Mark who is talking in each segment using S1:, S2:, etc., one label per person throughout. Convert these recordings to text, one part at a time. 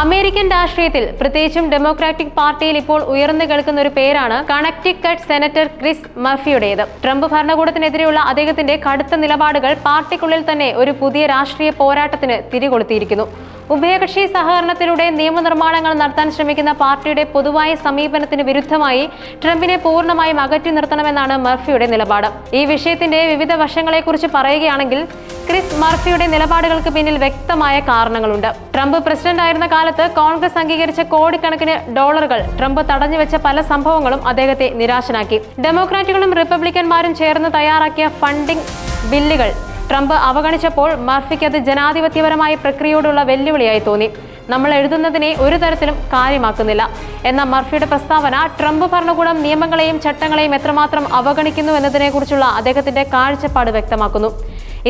S1: American രാഷ്ട്രീയത്തിൽ പ്രത്യേകിച്ചും democratic പാർട്ടിയിൽ ഇപ്പോൾ ഉയർന്നു കേൾക്കുന്ന ഒരു പേരാണ് കണക്റ്റിക്കറ്റ് സെനറ്റർ ക്രിസ് മർഫിയുടേത്. ട്രംപ് ഭരണകൂടത്തിനെതിരെയുള്ള അദ്ദേഹത്തിന്റെ കടുത്ത നിലപാടുകൾ പാർട്ടിക്കുള്ളിൽ തന്നെ ഒരു പുതിയ രാഷ്ട്രീയ പോരാട്ടത്തിന് തിരികൊളുത്തിയിരിക്കുന്നു. ഉഭയകക്ഷി സഹകരണത്തിലൂടെ നിയമനിർമ്മാണങ്ങൾ നടത്താൻ ശ്രമിക്കുന്ന പാർട്ടിയുടെ പൊതുവായ സമീപനത്തിന് വിരുദ്ധമായി ട്രംപിനെ പൂർണമായും അകറ്റി നിർത്തണമെന്നാണ് മർഫിയുടെ നിലപാട്. ഈ വിഷയത്തിന്റെ വിവിധ വശങ്ങളെക്കുറിച്ച് പറയുകയാണെങ്കിൽ ക്രിസ് മർഫിയുടെ നിലപാടുകൾക്ക് പിന്നിൽ വ്യക്തമായ കാരണങ്ങളുണ്ട്. ട്രംപ് പ്രസിഡന്റ് ആയിരുന്ന കാലത്ത് കോൺഗ്രസ് അംഗീകരിച്ച കോടിക്കണക്കിന് ഡോളറുകൾ ട്രംപ് തടഞ്ഞുവെച്ച പല സംഭവങ്ങളും അദ്ദേഹത്തെ നിരാശനാക്കി. ഡെമോക്രാറ്റുകളും റിപ്പബ്ലിക്കന്മാരും ചേർന്ന് തയ്യാറാക്കിയ ഫണ്ടിംഗ് ബില്ലുകൾ ട്രംപ് അവഗണിച്ചപ്പോൾ മർഫിക്ക് അത് ജനാധിപത്യപരമായ പ്രക്രിയയോടുള്ള വെല്ലുവിളിയായി തോന്നി. നമ്മൾ എഴുതുന്നതിനെ ഒരു തരത്തിലും കാര്യമാക്കുന്നില്ല. എന്ന മർഫിയുടെ പ്രസ്താവന ട്രംപ് ഭരണകൂടം നിയമങ്ങളെയും ചട്ടങ്ങളെയും എത്രമാത്രം അവഗണിക്കുന്നു എന്നതിനെക്കുറിച്ചുള്ള അദ്ദേഹത്തിന്റെ കാഴ്ചപ്പാട് വ്യക്തമാക്കുന്നു.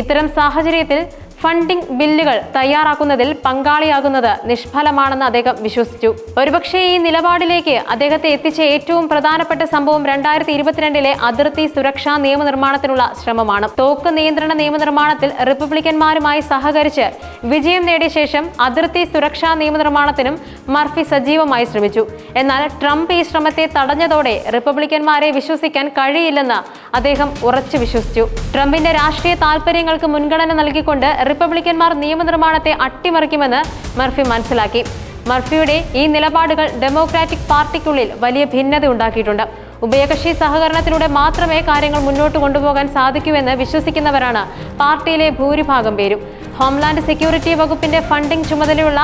S1: ഇത്തരം സാഹചര്യത്തിൽ ഫണ്ടിംഗ് ബില്ലുകൾ തയ്യാറാക്കുന്നതിൽ പങ്കാളിയാകുന്നത് നിഷ്ഫലമാണെന്ന് അദ്ദേഹം വിശ്വസിച്ചു. ഒരുപക്ഷെ ഈ നിലപാടിലേക്ക് അദ്ദേഹത്തെ എത്തിച്ച ഏറ്റവും പ്രധാനപ്പെട്ട സംഭവം രണ്ടായിരത്തി ഇരുപത്തിരണ്ടിലെ അതിർത്തി സുരക്ഷാ നിയമനിർമ്മാണത്തിനുള്ള ശ്രമമാണ്. തോക്ക് നിയന്ത്രണ നിയമനിർമ്മാണത്തിൽ റിപ്പബ്ലിക്കന്മാരുമായി സഹകരിച്ച് വിജയം നേടിയ ശേഷം അതിർത്തി സുരക്ഷാ നിയമനിർമ്മാണത്തിനും മർഫി സജീവമായി ശ്രമിച്ചു. എന്നാൽ ട്രംപ് ഈ ശ്രമത്തെ തടഞ്ഞതോടെ റിപ്പബ്ലിക്കന്മാരെ വിശ്വസിക്കാൻ കഴിയില്ലെന്ന് അദ്ദേഹം ഉറച്ചു വിശ്വസിച്ചു. ട്രംപിന്റെ രാഷ്ട്രീയ താൽപര്യങ്ങൾക്ക് മുൻഗണന നൽകിക്കൊണ്ട് റിപ്പബ്ലിക്കന്മാർ നിയമനിർമ്മാണത്തെ അട്ടിമറിക്കുമെന്ന് മർഫി മനസ്സിലാക്കി. മർഫിയുടെ ഈ നിലപാടുകൾ ഡെമോക്രാറ്റിക് പാർട്ടിക്കുള്ളിൽ വലിയ ഭിന്നത ഉണ്ടാക്കിയിട്ടുണ്ട്. ഉഭയകക്ഷി സഹകരണത്തിലൂടെ മാത്രമേ കാര്യങ്ങൾ മുന്നോട്ട് കൊണ്ടുപോകാൻ സാധിക്കൂവെന്ന് വിശ്വസിക്കുന്നവരാണ് പാർട്ടിയിലെ ഭൂരിഭാഗം പേരും. ഹോംലാൻഡ് സെക്യൂരിറ്റി വകുപ്പിന്റെ ഫണ്ടിംഗ് ചുമതലയുള്ള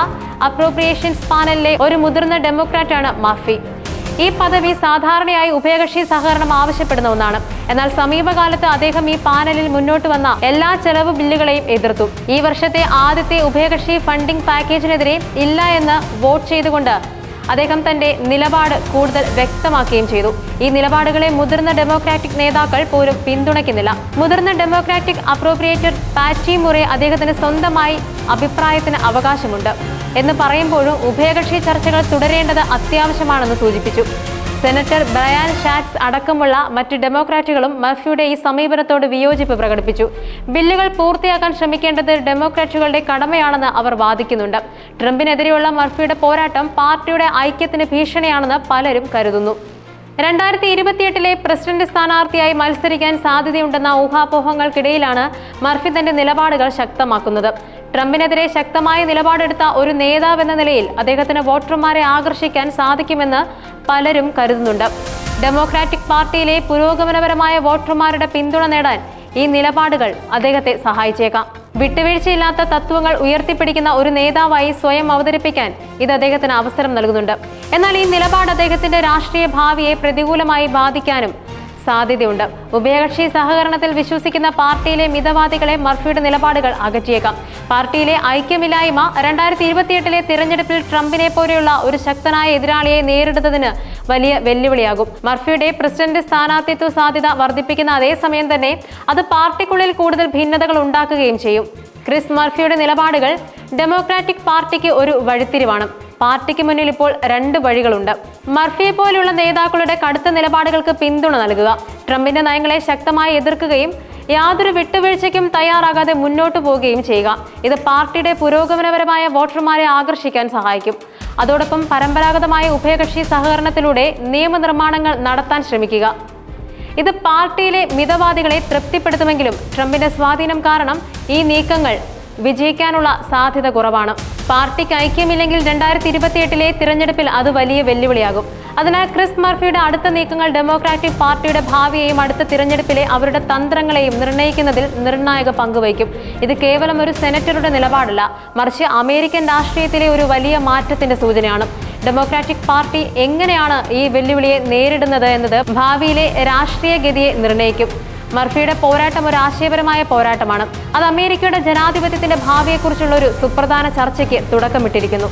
S1: അപ്രോപ്രിയേഷൻസ് പാനലിലെ ഒരു മുതിർന്ന ഡെമോക്രാറ്റാണ് മർഫി. ഈ പദവി സാധാരണയായി ഉഭയകക്ഷി സഹകരണം ആവശ്യപ്പെടുന്ന ഒന്നാണ്. എന്നാൽ സമീപകാലത്ത് അദ്ദേഹം ഈ പാനലിൽ മുന്നോട്ട് വന്ന എല്ലാ ചെലവ് ബില്ലുകളെയും എതിർത്തു. ഈ വർഷത്തെ ആദ്യത്തെ ഉഭയകക്ഷി ഫണ്ടിംഗ് പാക്കേജിനെതിരെ ഇല്ല എന്ന് വോട്ട് ചെയ്തുകൊണ്ട് അദ്ദേഹം തന്റെ നിലപാട് കൂടുതൽ വ്യക്തമാക്കുകയും ചെയ്തു. ഈ നിലപാടുകളെ മുതിർന്ന ഡെമോക്രാറ്റിക് നേതാക്കൾ പോലും പിന്തുണയ്ക്കുന്നില്ല. മുതിർന്ന ഡെമോക്രാറ്റിക് അപ്രോപ്രിയേറ്റർ പാറ്റി മുറെ അദ്ദേഹത്തിന് സ്വന്തമായി അഭിപ്രായത്തിന് അവകാശമുണ്ട്. എന്ന് പറയുമ്പോഴും ഉഭയകക്ഷി ചർച്ചകൾ തുടരേണ്ടത് അത്യാവശ്യമാണെന്ന് സൂചിപ്പിച്ചു. സെനറ്റർ ബ്രയാൻ ഷാറ്റ്സ് അടക്കമുള്ള മറ്റ് ഡെമോക്രാറ്റുകളും മർഫിയുടെ ഈ സമീപനത്തോട് വിയോജിപ്പ് പ്രകടിപ്പിച്ചു. ബില്ലുകൾ പൂർത്തിയാക്കാൻ ശ്രമിക്കേണ്ടത് ഡെമോക്രാറ്റുകളുടെ കടമയാണെന്ന് അവർ വാദിക്കുന്നുണ്ട്. ട്രംപിനെതിരെയുള്ള മർഫിയുടെ പോരാട്ടം പാർട്ടിയുടെ ഐക്യത്തിന് ഭീഷണിയാണെന്ന് പലരും കരുതുന്നു. രണ്ടായിരത്തി ഇരുപത്തിയെട്ടിലെ പ്രസിഡന്റ് സ്ഥാനാർത്ഥിയായി മത്സരിക്കാൻ സാധ്യതയുണ്ടെന്ന ഊഹാപോഹങ്ങൾക്കിടയിലാണ് മർഫി തന്റെ നിലപാടുകൾ ശക്തമാക്കുന്നത്. ട്രംപിനെതിരെ ശക്തമായ നിലപാടെടുത്ത ഒരു നേതാവെന്ന നിലയിൽ അദ്ദേഹത്തിന് വോട്ടർമാരെ ആകർഷിക്കാൻ സാധിക്കുമെന്ന് പലരും കരുതുന്നുണ്ട്. ഡെമോക്രാറ്റിക് പാർട്ടിയിലെ പുരോഗമനപരമായ വോട്ടർമാരുടെ പിന്തുണ നേടാൻ ഈ നിലപാടുകൾ അദ്ദേഹത്തെ സഹായിച്ചേക്കാം. വിട്ടുവീഴ്ചയില്ലാത്ത തത്വങ്ങൾ ഉയർത്തിപ്പിടിക്കുന്ന ഒരു നേതാവായി സ്വയം അവതരിപ്പിക്കാൻ ഇത് അദ്ദേഹത്തിന് അവസരം നൽകുന്നുണ്ട്. എന്നാൽ ഈ നിലപാട് അദ്ദേഹത്തിന്റെ രാഷ്ട്രീയ ഭാവിയെ പ്രതികൂലമായി ബാധിക്കാനും സാധ്യതയുണ്ട്. ഉഭയകക്ഷി സഹകരണത്തിൽ വിശ്വസിക്കുന്ന പാർട്ടിയിലെ മിതവാദികളെ മർഫിയുടെ നിലപാടുകൾ അകറ്റിയേക്കാം. പാർട്ടിയിലെ ഐക്യമില്ലായ്മ രണ്ടായിരത്തി ഇരുപത്തിയെട്ടിലെ തിരഞ്ഞെടുപ്പിൽ ട്രംപിനെ പോലെയുള്ള ഒരു ശക്തനായ എതിരാളിയെ നേരിടുന്നതിന് വലിയ വെല്ലുവിളിയാകും. മർഫിയുടെ പ്രസിഡന്റ് സ്ഥാനാർത്ഥിത്വ സാധ്യത വർദ്ധിപ്പിക്കുന്ന അതേസമയം തന്നെ അത് പാർട്ടിക്കുള്ളിൽ കൂടുതൽ ഭിന്നതകൾ ഉണ്ടാക്കുകയും ചെയ്യും. ക്രിസ് മർഫിയുടെ നിലപാടുകൾ ഡെമോക്രാറ്റിക് പാർട്ടിക്ക് ഒരു വഴിത്തിരിവാണ്. പാർട്ടിക്ക് മുന്നിൽ ഇപ്പോൾ രണ്ട് വഴികളുണ്ട്. മർഫിയെ പോലെയുള്ള നേതാക്കളുടെ കടുത്ത നിലപാടുകൾക്ക് പിന്തുണ നൽകുക. ട്രംപിന്റെ നയങ്ങളെ ശക്തമായി എതിർക്കുകയും യാതൊരു വിട്ടുവീഴ്ചയ്ക്കും തയ്യാറാകാതെ മുന്നോട്ടു പോവുകയും ചെയ്യുക. ഇത് പാർട്ടിയുടെ പുരോഗമനപരമായ വോട്ടർമാരെ ആകർഷിക്കാൻ സഹായിക്കും. അതോടൊപ്പം പരമ്പരാഗതമായ ഉഭയകക്ഷി സഹകരണത്തിലൂടെ നിയമനിർമ്മാണങ്ങൾ നടത്താൻ ശ്രമിക്കുക. ഇത് പാർട്ടിയിലെ മിതവാദികളെ തൃപ്തിപ്പെടുത്തുമെങ്കിലും ട്രംപിന്റെ സ്വാധീനം കാരണം ഈ നീക്കങ്ങൾ വിജയിക്കാനുള്ള സാധ്യത കുറവാണ്. പാർട്ടിക്ക് ഐക്യമില്ലെങ്കിൽ രണ്ടായിരത്തി ഇരുപത്തിയെട്ടിലെ തിരഞ്ഞെടുപ്പിൽ അത് വലിയ വെല്ലുവിളിയാകും. അതിനാൽ ക്രിസ് മർഫിയുടെ അടുത്ത നീക്കങ്ങൾ ഡെമോക്രാറ്റിക് പാർട്ടിയുടെ ഭാവിയെയും അടുത്ത തിരഞ്ഞെടുപ്പിലെ അവരുടെ തന്ത്രങ്ങളെയും നിർണയിക്കുന്നതിൽ നിർണായക പങ്കുവയ്ക്കും ഇത് കേവലം ഒരു സെനറ്ററുടെ നിലപാടല്ല മറിച്ച് അമേരിക്കൻ രാഷ്ട്രീയത്തിലെ ഒരു വലിയ മാറ്റത്തിന്റെ സൂചനയാണ്. ഡെമോക്രാറ്റിക് പാർട്ടി എങ്ങനെയാണ് ഈ വെല്ലുവിളിയെ നേരിടുന്നത് എന്നത് ഭാവിയിലെ രാഷ്ട്രീയ ഗതിയെ നിർണയിക്കും. മർഫിയുടെ പോരാട്ടം ഒരു ആശയപരമായ പോരാട്ടമാണ്. അത് അമേരിക്കയുടെ ജനാധിപത്യത്തിന്റെ ഭാവിയെക്കുറിച്ചുള്ള ഒരു സുപ്രധാന ചർച്ചയ്ക്ക് തുടക്കമിട്ടിരിക്കുന്നു.